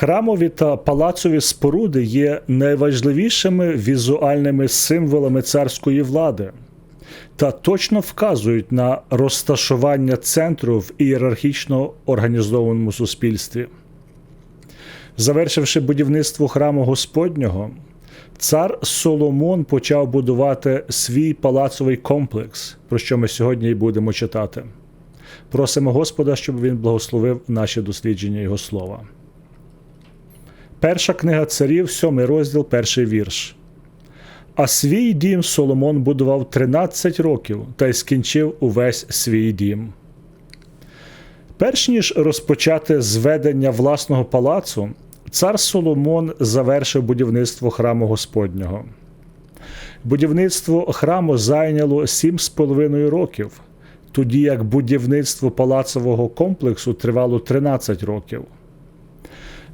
Храмові та палацові споруди є найважливішими візуальними символами царської влади та точно вказують на розташування центру в ієрархічно організованому суспільстві. Завершивши будівництво храму Господнього, цар Соломон почав будувати свій палацовий комплекс, про що ми сьогодні і будемо читати. Просимо Господа, щоб він благословив наші дослідження Його слова. Перша книга царів, сьомий розділ, перший вірш. А свій дім Соломон будував 13 років та й скінчив увесь свій дім. Перш ніж розпочати зведення власного палацу, цар Соломон завершив будівництво храму Господнього. Будівництво храму зайняло 7,5 років, тоді як будівництво палацового комплексу тривало 13 років.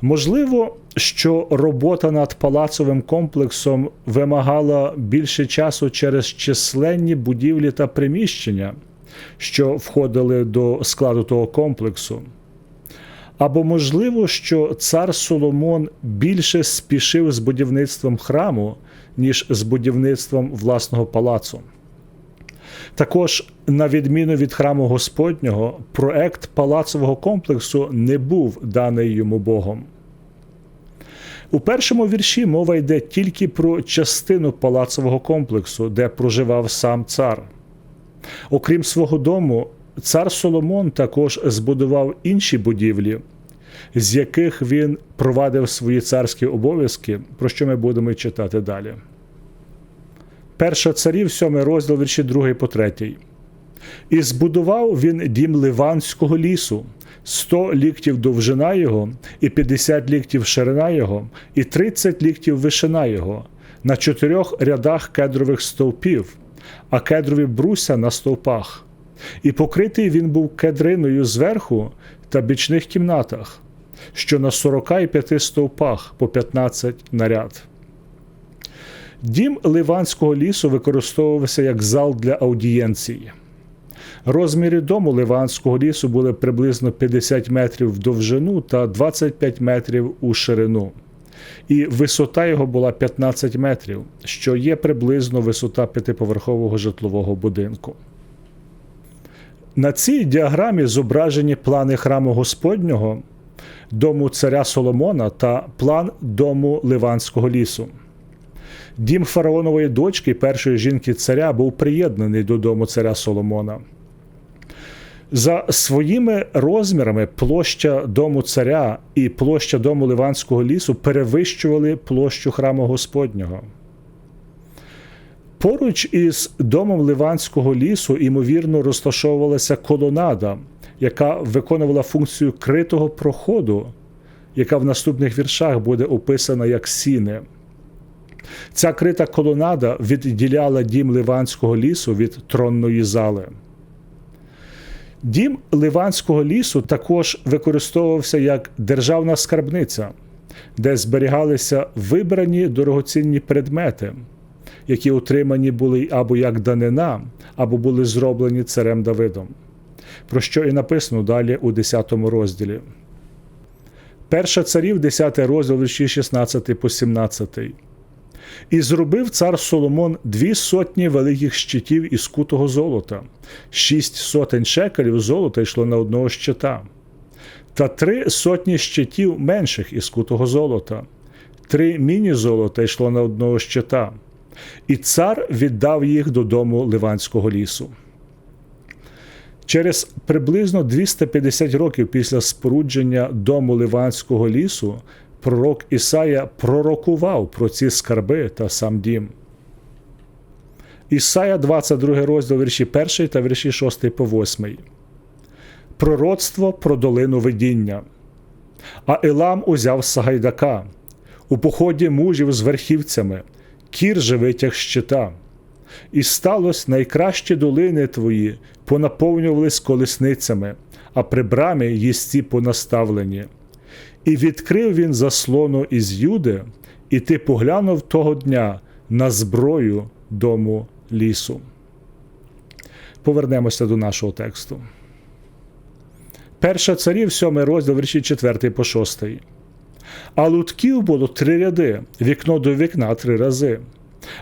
Можливо, що робота над палацовим комплексом вимагала більше часу через численні будівлі та приміщення, що входили до складу того комплексу. Або можливо, що цар Соломон більше спішив з будівництвом храму, ніж з будівництвом власного палацу. Також, на відміну від храму Господнього, проект палацового комплексу не був даний йому Богом. У першому вірші мова йде тільки про частину палацового комплексу, де проживав сам цар. Окрім свого дому, цар Соломон також збудував інші будівлі, з яких він провадив свої царські обов'язки, про що ми будемо читати далі. Перша царів, сьомий розділ вірші 2 по 3. І збудував він дім Ливанського лісу, 100 ліктів довжина його, і 50 ліктів ширина його, і 30 ліктів вишина його, на чотирьох рядах кедрових стовпів, а кедрові бруся на стовпах. І покритий він був кедриною зверху та бічних кімнатах, що на 45 стовпах по 15 наряд. Дім Ливанського лісу використовувався як зал для аудієнції. Розміри дому Ливанського лісу були приблизно 50 метрів в довжину та 25 метрів у ширину. І висота його була 15 метрів, що є приблизно висота п'ятиповерхового житлового будинку. На цій діаграмі зображені плани храму Господнього, дому царя Соломона та план дому Ливанського лісу. Дім фараонової дочки, першої жінки царя, був приєднаний до дому царя Соломона. За своїми розмірами площа дому царя і площа дому Ливанського лісу перевищували площу храму Господнього. Поруч із домом Ливанського лісу, ймовірно, розташовувалася колонада, яка виконувала функцію критого проходу, яка в наступних віршах буде описана як сіни. Ця крита колонада відділяла дім Ливанського лісу від тронної зали. Дім Ливанського лісу також використовувався як державна скарбниця, де зберігалися вибрані дорогоцінні предмети, які отримані були або як данина, або були зроблені царем Давидом, про що і написано далі у 10 розділі. Перша царів, 10 розділ вірші 16 по 17. І зробив цар Соломон дві сотні великих щитів із кутого золота, шість сотень шекелів золота йшло на одного щита, та три сотні щитів менших із кутого золота, три міні золота йшло на одного щита, і цар віддав їх додому Ливанського лісу. Через приблизно 250 років після спорудження дому Ливанського лісу пророк Ісая пророкував про ці скарби та сам дім. Ісая, 22 розділ вірші 1 та вірші 6 по 8. Пророцтво про долину видіння. А Елам узяв Сагайдака, у поході мужів з верхівцями, кір же витяг щита. І сталося найкращі долини твої понаповнювались колесницями, а при брамі їсті понаставлені. І відкрив він заслону із Юди, і ти поглянув того дня на зброю дому лісу. Повернемося до нашого тексту. Перша царів, сьомий розділ вірші 4 по 6. А лутків було три ряди, вікно до вікна три рази.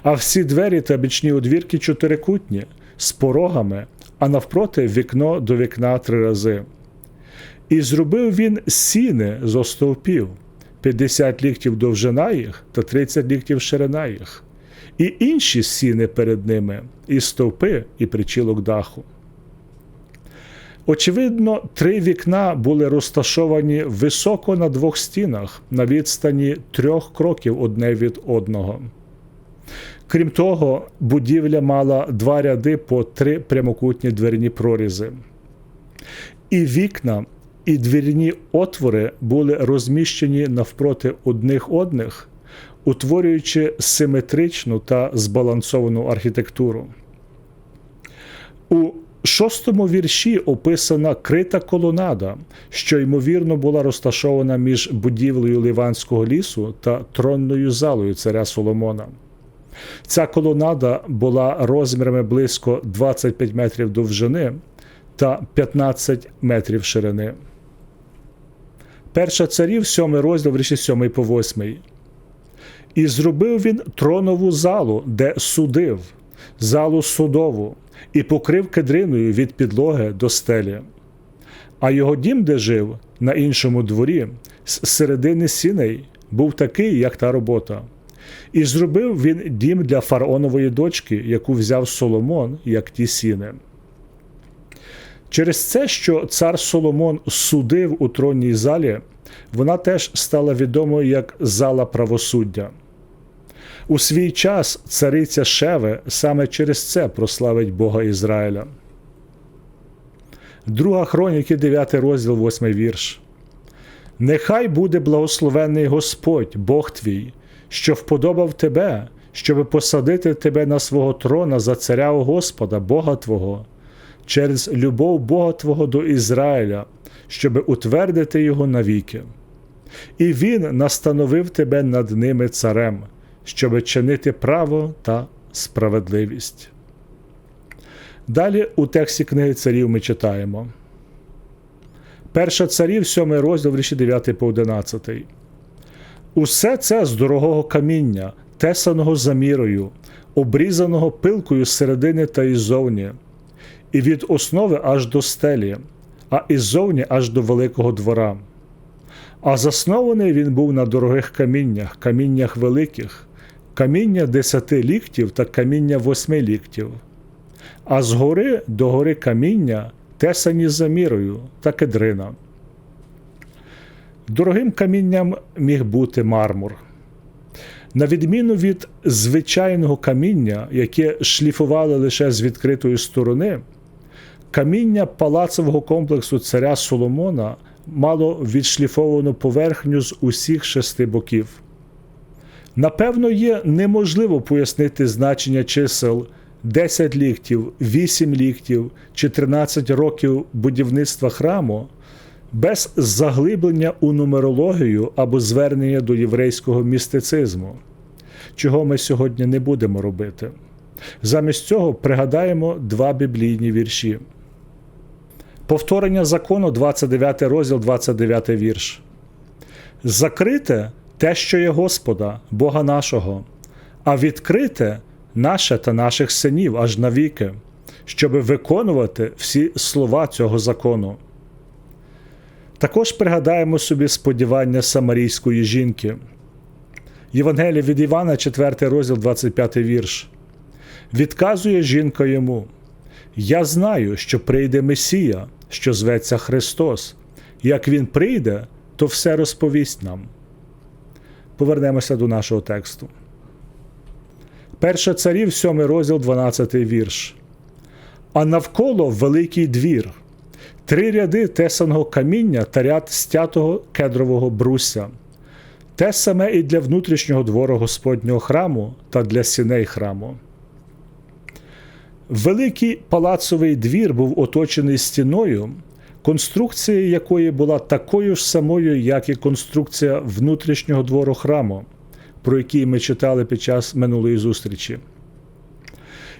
А всі двері та бічні одвірки чотирикутні, з порогами, а навпроти вікно до вікна три рази. І зробив він сіни з остовпів, 50 ліктів довжина їх та 30 ліктів ширина їх, і інші сіни перед ними, і стовпи, і причілок даху. Очевидно, три вікна були розташовані високо на двох стінах на відстані трьох кроків одне від одного. Крім того, будівля мала два ряди по три прямокутні дверні прорізи. І вікна, і двірні отвори були розміщені навпроти одних одних, утворюючи симетричну та збалансовану архітектуру. У шостому вірші описана крита колонада, що ймовірно була розташована між будівлею Ливанського лісу та тронною залою царя Соломона. Ця колонада була розмірами близько 25 метрів довжини та 15 метрів ширини. Перша царів, сьомий розділ вірші 7 по 8. І зробив він тронову залу, де судив, залу судову, і покрив кедриною від підлоги до стелі. А його дім, де жив, на іншому дворі, з середини сіней, був такий, як та робота. І зробив він дім для фараонової дочки, яку взяв Соломон, як ті сіни. Через це, що цар Соломон судив у тронній залі, вона теж стала відомою як зала правосуддя. У свій час цариця Шеве саме через це прославить Бога Ізраїля. Друга хроніки, 9 розділ, 8 вірш. Нехай буде благословений Господь, Бог твій, що вподобав тебе, щоби посадити тебе на свого трона за царя у Господа, Бога Твого, через любов Бога Твого до Ізраїля, щоби утвердити його навіки. І Він настановив тебе над ними царем, щоби чинити право та справедливість. Далі у тексті книги царів ми читаємо. Перша царів, 7 розділ, вірші 9 по 11. Усе це з дорогого каміння, тесаного замірою, обрізаного пилкою з середини та іззовні, і від основи аж до стелі, а іззовні аж до великого двора. А заснований він був на дорогих каміннях, каміннях великих, каміння десяти ліктів та каміння восьми ліктів, а згори до гори каміння тесані за мірою та кедрина. Дорогим камінням міг бути мармур. На відміну від звичайного каміння, яке шліфували лише з відкритої сторони, каміння палацового комплексу царя Соломона мало відшліфовану поверхню з усіх шести боків. Напевно, є неможливо пояснити значення чисел 10 ліктів, 8 ліктів чи 13 років будівництва храму без заглиблення у нумерологію або звернення до єврейського містицизму, чого ми сьогодні не будемо робити. Замість цього пригадаємо два біблійні вірші. Повторення закону, 29 розділ, 29 вірш. Закрите те, що є Господа, Бога нашого, а відкрите наше та наших синів аж навіки, щоби виконувати всі слова цього закону. Також пригадаємо собі сподівання самарійської жінки. Євангелія від Івана, 4 розділ, 25 вірш. Відказує жінка йому: Я знаю, що прийде Месія, що зветься Христос. Як Він прийде, то все розповість нам. Повернемося до нашого тексту. Перша царів, 7 розділ, 12 вірш. А навколо великий двір, три ряди тесаного каміння та ряд стятого кедрового бруся. Те саме і для внутрішнього двору Господнього храму та для сіней храму. Великий палацовий двір був оточений стіною, конструкція якої була такою ж самою, як і конструкція внутрішнього двору храму, про який ми читали під час минулої зустрічі.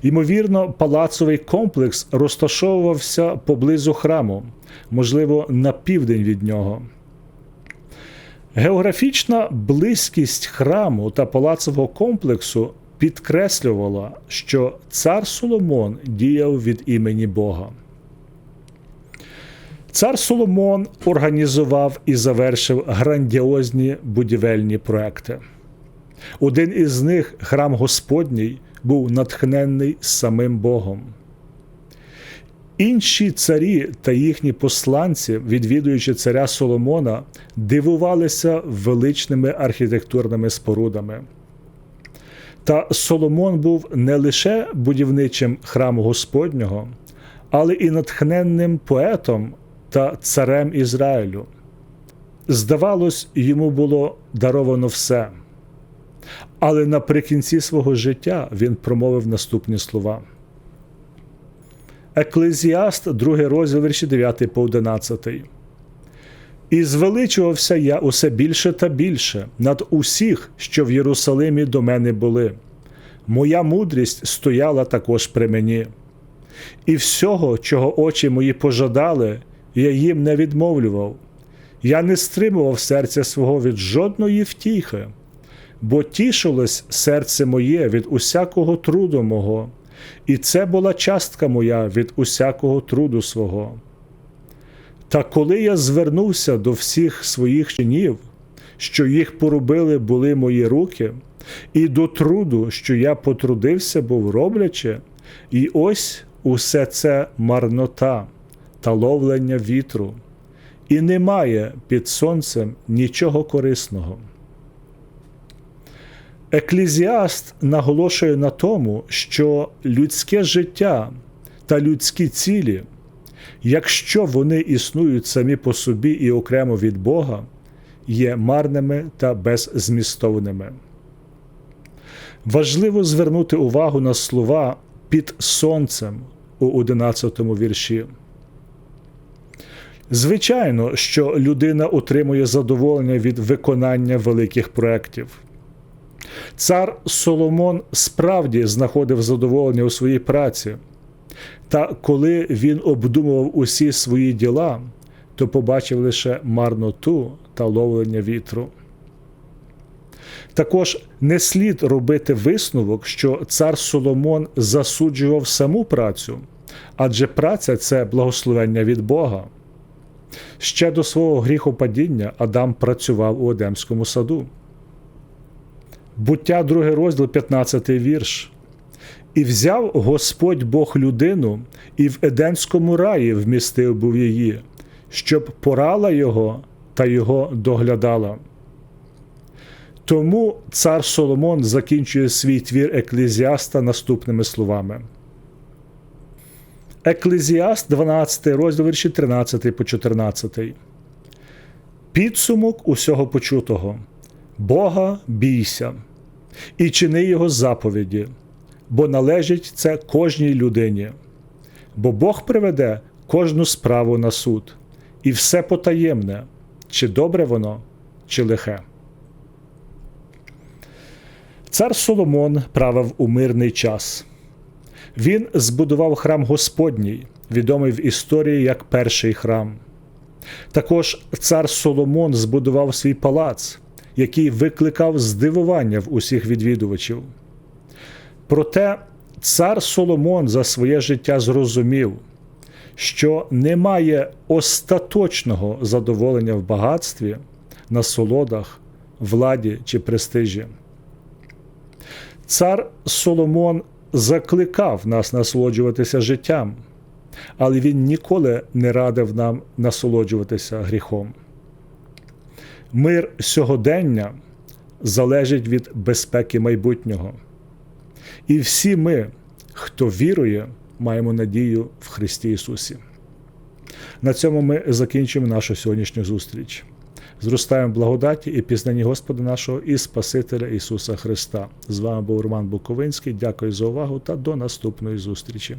Ймовірно, палацовий комплекс розташовувався поблизу храму, можливо, на південь від нього. Географічна близькість храму та палацового комплексу підкреслювала, що цар Соломон діяв від імені Бога. Цар Соломон організував і завершив грандіозні будівельні проекти. Один із них, храм Господній, був натхненний самим Богом. Інші царі та їхні посланці, відвідуючи царя Соломона, дивувалися величними архітектурними спорудами. Та Соломон був не лише будівничим храму Господнього, але і натхненним поетом та царем Ізраїлю. Здавалось, йому було даровано все. Але наприкінці свого життя він промовив наступні слова. Еклезіаст, 2 розділ вірші 9 по 11. І звеличувався я усе більше та більше над усіх, що в Єрусалимі до мене були. Моя мудрість стояла також при мені. І всього, чого очі мої пожадали, я їм не відмовлював. Я не стримував серця свого від жодної втіхи, бо тішилось серце моє від усякого труду мого, і це була частка моя від усякого труду свого. Та коли я звернувся до всіх своїх чинів, що їх поробили були мої руки, і до труду, що я потрудився, був роблячи, і ось усе це марнота та ловлення вітру, і немає під сонцем нічого корисного. Еклезіаст наголошує на тому, що людське життя та людські цілі, якщо вони існують самі по собі і окремо від Бога, є марними та беззмістовними. Важливо звернути увагу на слова під сонцем у 11 вірші. Звичайно, що людина отримує задоволення від виконання великих проєктів. Цар Соломон справді знаходив задоволення у своїй праці, та коли він обдумував усі свої діла, то побачив лише марноту та ловлення вітру. Також не слід робити висновок, що цар Соломон засуджував саму працю, адже праця це благословення від Бога. Ще до свого гріхопадіння Адам працював у Едемському саду. Буття, 2 розділ, 15 вірш. І взяв Господь Бог людину, і в Едемському раї вмістив був її, щоб порала його та його доглядала. Тому цар Соломон закінчує свій твір Еклезіаста наступними словами. Еклезіаст, 12 розділ вірші 13 по 14. Підсумок усього почутого. Бога бійся і чини Його заповіді, бо належить це кожній людині. Бо Бог приведе кожну справу на суд, і все потаємне, чи добре воно, чи лихе. Цар Соломон правив у мирний час. Він збудував храм Господній, відомий в історії як перший храм. Також цар Соломон збудував свій палац, який викликав здивування в усіх відвідувачів. Проте цар Соломон за своє життя зрозумів, що немає остаточного задоволення в багатстві, насолодах, владі чи престижі. Цар Соломон закликав нас насолоджуватися життям, але він ніколи не радив нам насолоджуватися гріхом. Мир сьогодення залежить від безпеки майбутнього. І всі ми, хто вірує, маємо надію в Христі Ісусі. На цьому ми закінчимо нашу сьогоднішню зустріч. Зростаємо в благодаті і пізнанні Господа нашого і Спасителя Ісуса Христа. З вами був Роман Буковинський. Дякую за увагу та до наступної зустрічі.